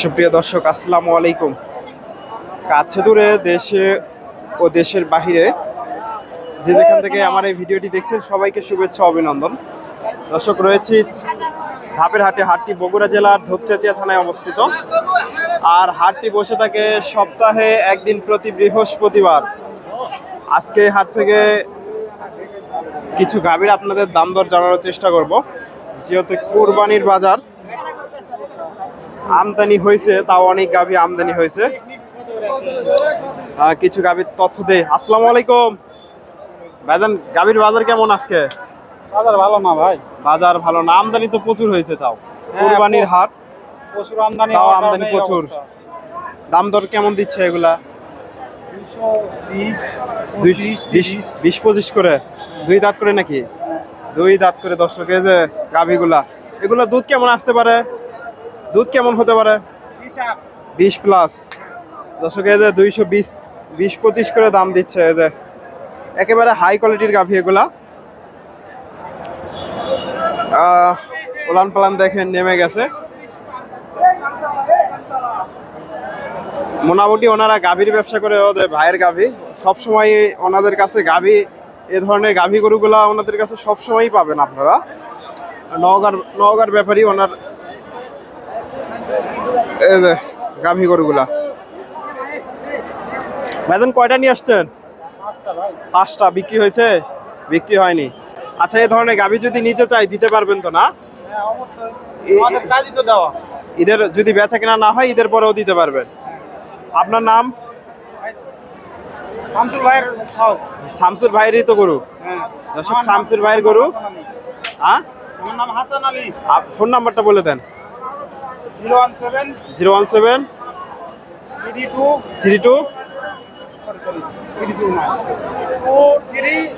সুপ্রিয় দর্শক, আসসালামু আলাইকুম। কাছে দূরে দেশে ও দেশের বাহিরে যে যেখান থেকে আমার এই ভিডিওটি দেখছেন, সবাইকে শুভেচ্ছা, অভিনন্দন। দর্শক, রয়েছি ধাপের হাটে, হাটটি বগুড়া জেলার ধূপচাচিয়া থানায় অবস্থিত। আর হাটটি বসে থাকে সপ্তাহে একদিন প্রতি বৃহস্পতিবার। আজকে হাট থেকে কিছু গাভীর আপনাদের দাম দর জানানোর চেষ্টা করব। যেহেতু কোরবানির বাজার আমদানি হয়েছে তাও অনেক গাভী আমদানি হয়েছে। কিছু গাভীর তথ্য দে আসসালামু আলাইকুম। ভাইজান গাভীর বাজার কেমন আজকে? বাজার ভালো না ভাই। বাজার ভালো না। আমদানি তো প্রচুর হয়েছে তাও। কোরবানির হাট প্রচুর আমদানি তাও আমদানি প্রচুর। দাম দর কেমন দিচ্ছে এগুলা? 230, দুই 25, বিশ 30 বিশ পঁচিশ করে। দুই দাঁত করে নাকি? দুই দাঁত করে দর্শক যে গাভীগুলা। এগুলা দুধ কেমন আসতে পারে? দুধ কেমন হতে পারে? বিশ প্লাস দর্শক যে দুইশো বিশ বিশ পঁচিশ করে দাম দিচ্ছে, এই যে একেবারে হাই কোয়ালিটির গাভী এগুলা। উলান পালান দেখেন, নেমে গেছে। মোটামুটি ওনারা গাভীর ব্যবসা করে ওদের ভাইয়ের গাভী। সবসময় ওনাদের কাছে গাভী এ ধরনের গাভী গরুগুলা ওনাদের কাছে সবসময়ই পাবেন আপনারা। নওগাঁর নওগাঁর ব্যাপারই ওনার গাভী গরুগুলা। ম্যাডাম কয়টা নিয়ে আসছেন? পাঁচটা বিক্রি হয়েছে? বিক্রি হয়নি। আচ্ছা এই ধরনের গাভী যদি নিতে চাই দিতে পারবেন তো না? হ্যাঁ। ঈদের যদি বেচা কেনা না হয় ঈদের পরেও দিতে পারবেন। আপনার নাম? শামসুল ভাইয়ের। শামসুর ভাইয়েরই তো গরু। হ্যাঁ। দর্শক শামসুর ভাইয়ের গরু। হ্যাঁ? আমার নাম হাসান আলী। আপ- ফোন নাম্বারটা বলে দেন। Zero one seven. Zero one seven. Three two. Three two. Three two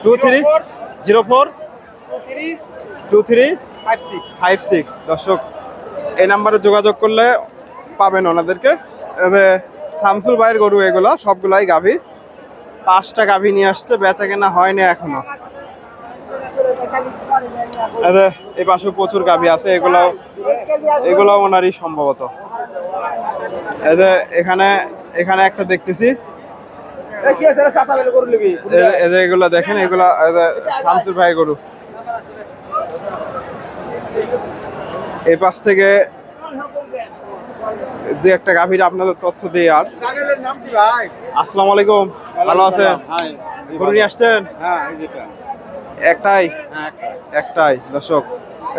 two three. Zero four. Two three. Two three. Five six. Five six. দর্শক এই নাম্বারে যোগাযোগ করলে পাবেন ওনাদেরকে। শামসুল ভাইয়ের গরু এগুলো সবগুলাই গাভী। পাঁচটা গাভী নিয়ে আসছে বেচা কেনা হয়নি এখনও। এই পাশে প্রচুর গাভী আছে এগুলো এগুলো ওনারই সম্ভবত। এখানে এখানে একটা দেখতেছি। এগুলো দেখেন এগুলো শামসুল ভাই গরু। এই পাশ থেকে দুই একটা গাভীর আপনাদের তথ্য দিয়ে আর। আসসালামু আলাইকুম। ভালো আছেন? হ্যাঁ গরু নিয়ে আসছেন? হ্যাঁ যেটা। একটাই? হ্যাঁ একটাই। দর্শক।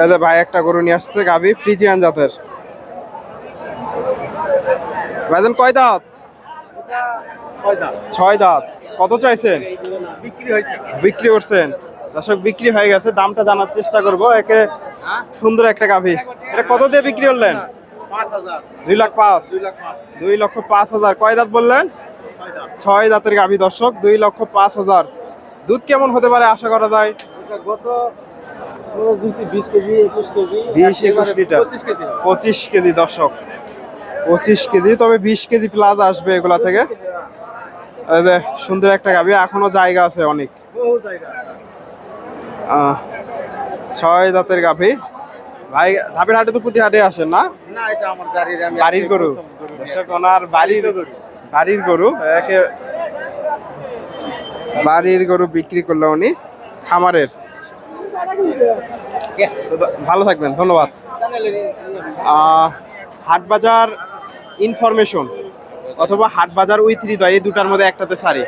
এই যে ভাই একটা গরু নিয়ে আসছে গাভী ফ্রিজিয়ান জাতের। ভাইজান কয় দাঁত? ছয় দাঁত। কত চাইছেন? বিক্রি করছেন। দর্শক বিক্রি হয়ে গেছে। দামটা জানার চেষ্টা করব। একে হ্যাঁ? সুন্দর একটা গাভী। এটা কত দিয়ে বিক্রি করলেন? দুই লাখ পাঁচ। দুই লক্ষ পাঁচ হাজার। কয় দাঁত বললেন? ছয় দাঁতের গাভী দর্শক দুই লক্ষ পাঁচ হাজার। দুধ কেমন হতে পারে আশা করা যায়? গত বিশ কেজি একুশ কেজি বিশ একুশ লিটার। পঁচিশ কেজি। দর্শক। পঁচিশ কেজি তবে বিশ কেজি প্লাস আসবে এগুলা থেকে। সুন্দর একটা গাভী এখনও জায়গা আছে অনেক। বহু ছয় দাঁতের গাভী। ভাই ধাপের হাটে তো প্রতি হাটে আসেন না? না এটা আমার গাড়ির আমি বাড়ির গরু। দর্শক ওনার বাড়ির বাড়ির গরু। একে বাড়ির গরু বিক্রি করল উনি খামারের। ভালো থাকবেন ধন্যবাদ। হাট বাজার ইনফরমেশন অথবা হাট বাজার উইথ হৃদয় এই দুটার মধ্যে একটাতে সারি।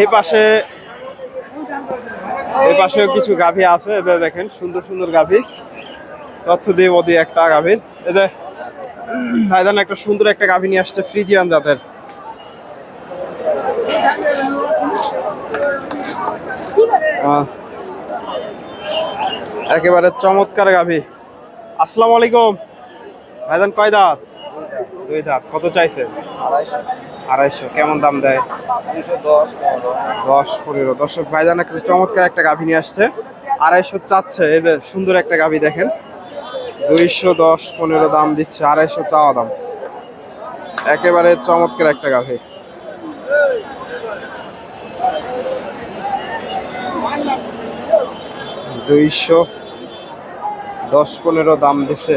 এই পাশে এই পাশেও কিছু গাভী আছে এদের দেখেন, সুন্দর সুন্দর গাভী। তথ্য দিয়ে ওদি একটা গাভীর এদের ভাইজান, একটা সুন্দর একটা গাভী নিয়ে আসছে ফ্রিজিয়ান জাতের। একেবারে চমৎকার গাভী। আসসালামু আলাইকুম। ভাইজান, কয় দাঁত? দুই দাঁত। কত চাইছে? আড়াইশো কেমন দাম দেয়? দশ পনেরো। দর্শক ভাইজান একটা চমৎকার একটা গাভী নিয়ে আসছে। আড়াইশো চাচ্ছে এই যে সুন্দর একটা গাভী দেখেন। দুইশো দশ পনেরো দাম দিচ্ছে আড়াইশো চাওয়া দাম। একেবারে চমৎকার একটা গাভী। দুইশো দশ পনেরো দাম দিছে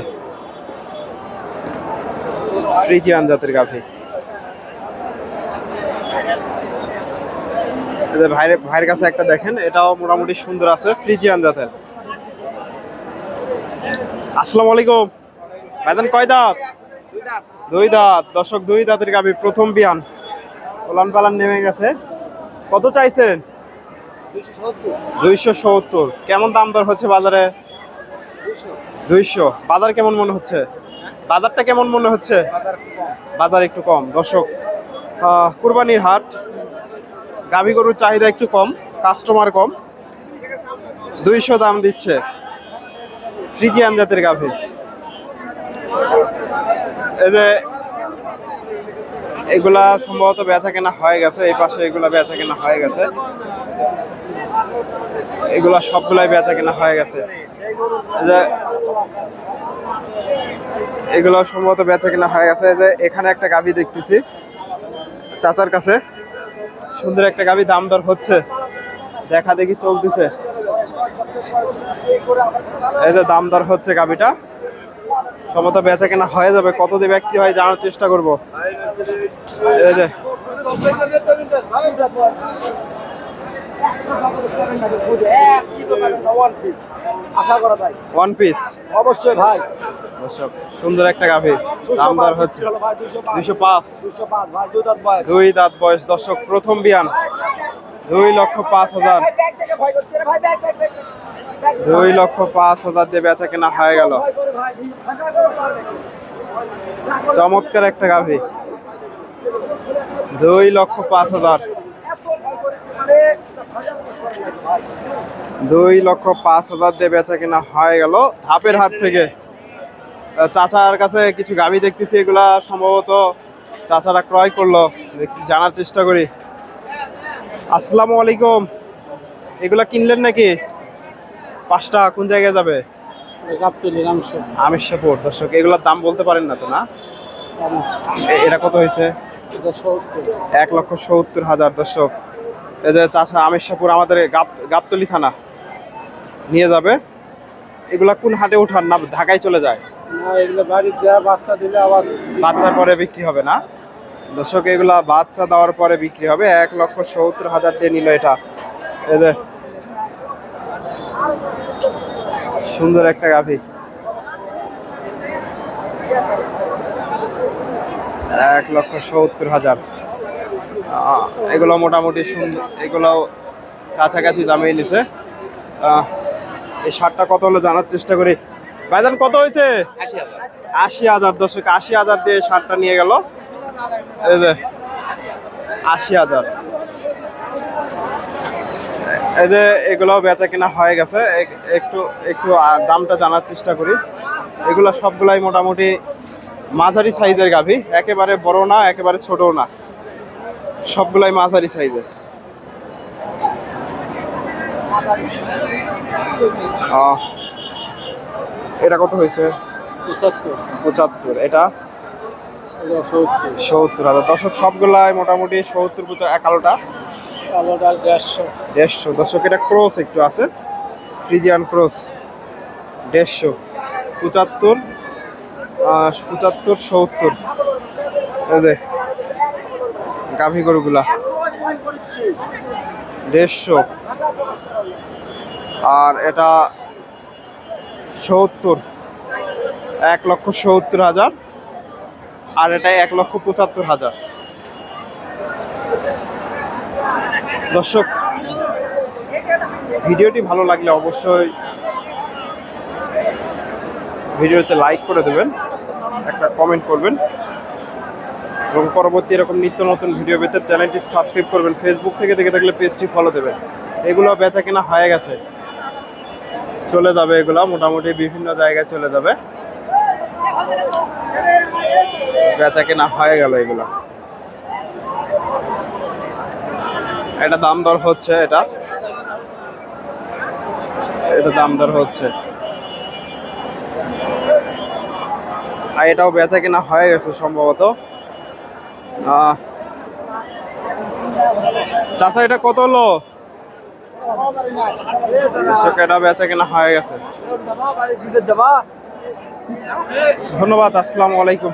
ফ্রিজিয়ান জাতের গাভী এই যে ভাইয়ের ভাইয়ের কাছে একটা দেখেন, এটাও মোটামুটি সুন্দর আছে, ফ্রিজিয়ান জাতের। আসসালামু আলাইকুম। ভাইজান, কয় দাঁত? দুই দাঁত। দর্শক, দুই দাঁতের গাভী প্রথম বিয়ান। ওলান পালান নেমে গেছে। কত চাইছেন? দুইশো সত্তর। কেমন দাম দর হচ্ছে বাজারে? দুইশো। বাজার কেমন মনে হচ্ছে? বাজারটা কেমন মনে হচ্ছে? বাজার একটু কম। দর্শক কুরবানির হাট। গাভী গরুর চাহিদা একটু কম কাস্টমার কম। দুইশো দাম দিচ্ছে ফ্রিজিয়ান জাতের গাভী। যে এগুলা সম্ভবত বেচা কেনা হয়ে গেছে, এই পাশে এগুলা বেচা কেনা হয়ে গেছে। এগুলা সবগুলাই বেচা কেনা হয়ে গেছে। যে এগুলো সম্ভবত বেচা কেনা হয়ে গেছে। যে এখানে একটা গাভী দেখতেছি, চাচার কাছে। সুন্দর একটা গাভী দাম দর হচ্ছে। দেখা দেখি চলতেছে। এই যে দাম দর হচ্ছে গাভীটা। সম্ভবত বেচা কেনা হয়ে যাবে। কত দিয়ে বিক্রি হয় জানার চেষ্টা করব। এই যে। ওয়ান পিস অবশ্যই ভাই। দর্শক, সুন্দর একটা গাভী। দাম দর হচ্ছে দুইশো পাঁচ। দুই দাঁত বয়স। দর্শক, প্রথম বিয়ান। দুই লক্ষ পাঁচ হাজার। দুই লক্ষ পাঁচ হাজার দিয়ে বেচা কেনা হয়ে গেল। চমৎকার একটা গাভী। দুই লক্ষ পাঁচ হাজার। দুই লক্ষ পাঁচ হাজার দিয়ে বেচা কেনা হয়ে গেল ধাপের হাট থেকে। চাচার কাছে কিছু গাভী দেখতেছি, এগুলা সম্ভবত চাচারা ক্রয় করল। জানার চেষ্টা করি। আসসালামু আলাইকুম। এগুলা কিনলেন নাকি? পাঁচটা কোন জায়গায় যাবে? আমিষাপুর, দর্শক, এগুলোর দাম বলতে পারেন না তো, না? এটা কত হয়েছে? এক লক্ষ সত্তর হাজার, দর্শক। এই যে চাষা আমিষাপুর, আমাদের গাব- গাবতলি থানা। নিয়ে যাবে। এগুলা কোন হাটে উঠান না, ঢাকায় চলে যায়। এগুলো বাড়ির যা বাচ্চা দিলে আবার বাচ্চার পরে বিক্রি হবে না? দর্শক, এগুলা বাচ্চা দেওয়ার পরে বিক্রি হবে। এক লক্ষ সত্তর হাজার দিয়ে নিল এটা। যে, সুন্দর একটা গাভী। এক লক্ষ সত্তর হাজার। এগুলো মোটামুটি সুন্দর, এগুলো কাছাকাছি দামে নিছে। এই শার্টটা কত হলো জানার চেষ্টা করি। ভাইজান কত হয়েছে? আশি হাজার দর্শক আশি হাজার দিয়ে শার্টটা নিয়ে গেল। আশি হাজার। এই যে এগুলো বেচা কেনা হয়ে গেছে। এক- একটু একটু দামটা জানার চেষ্টা করি। এগুলো সবগুলাই মোটামুটি মাঝারি সাইজের গাভী। একেবারে বড় না একেবারে ছোটও না। সবগুলাই মাঝারি সাইজের। আহ, এটা কত হয়েছে? পঁচাত্তর। এটা? সত্তর। হাজার। দর্শক সবগুলাই মোটামুটি সত্তর পঁচা কালোটা? কালোটা দেড়শো। দর্শক এটা ক্রস একটু আছে। Friesian cross. দেড়শো। পঁচাত্তর পঁচাত্তর সত্তর। যে গাভী গরুগুলা। দেড়শো। আর এটা সত্তর। এক লক্ষ সত্তর হাজার। আর এটা এক লক্ষ পঁচাত্তর হাজার। দর্শক, ভিডিওটি ভালো লাগলে অবশ্যই ভিডিওতে লাইক করে দেবেন, একটা কমেন্ট করবেন এবং পরবর্তী এরকম নিত্য নতুন ভিডিও পেতে চ্যানেলটি সাবস্ক্রাইব করবেন। ফেসবুক থেকে দেখে থাকলে পেজটি ফলো দেবেন। এগুলো বেচা কেনা হয়ে গেছে। চলে যাবে এগুলো, মোটামুটি বিভিন্ন জায়গায় চলে যাবে। বেচা কেনা হয়ে গেল এগুলো। এটা দাম দর হচ্ছে এটা। এটা দাম দর হচ্ছে। আর এটাও বেচা কেনা হয়ে গেছে সম্ভবত। চাচা, এটা কত হলো? দর্শক বেচা কেনা হয়ে গেছে। ধন্যবাদ আসসালামু আলাইকুম।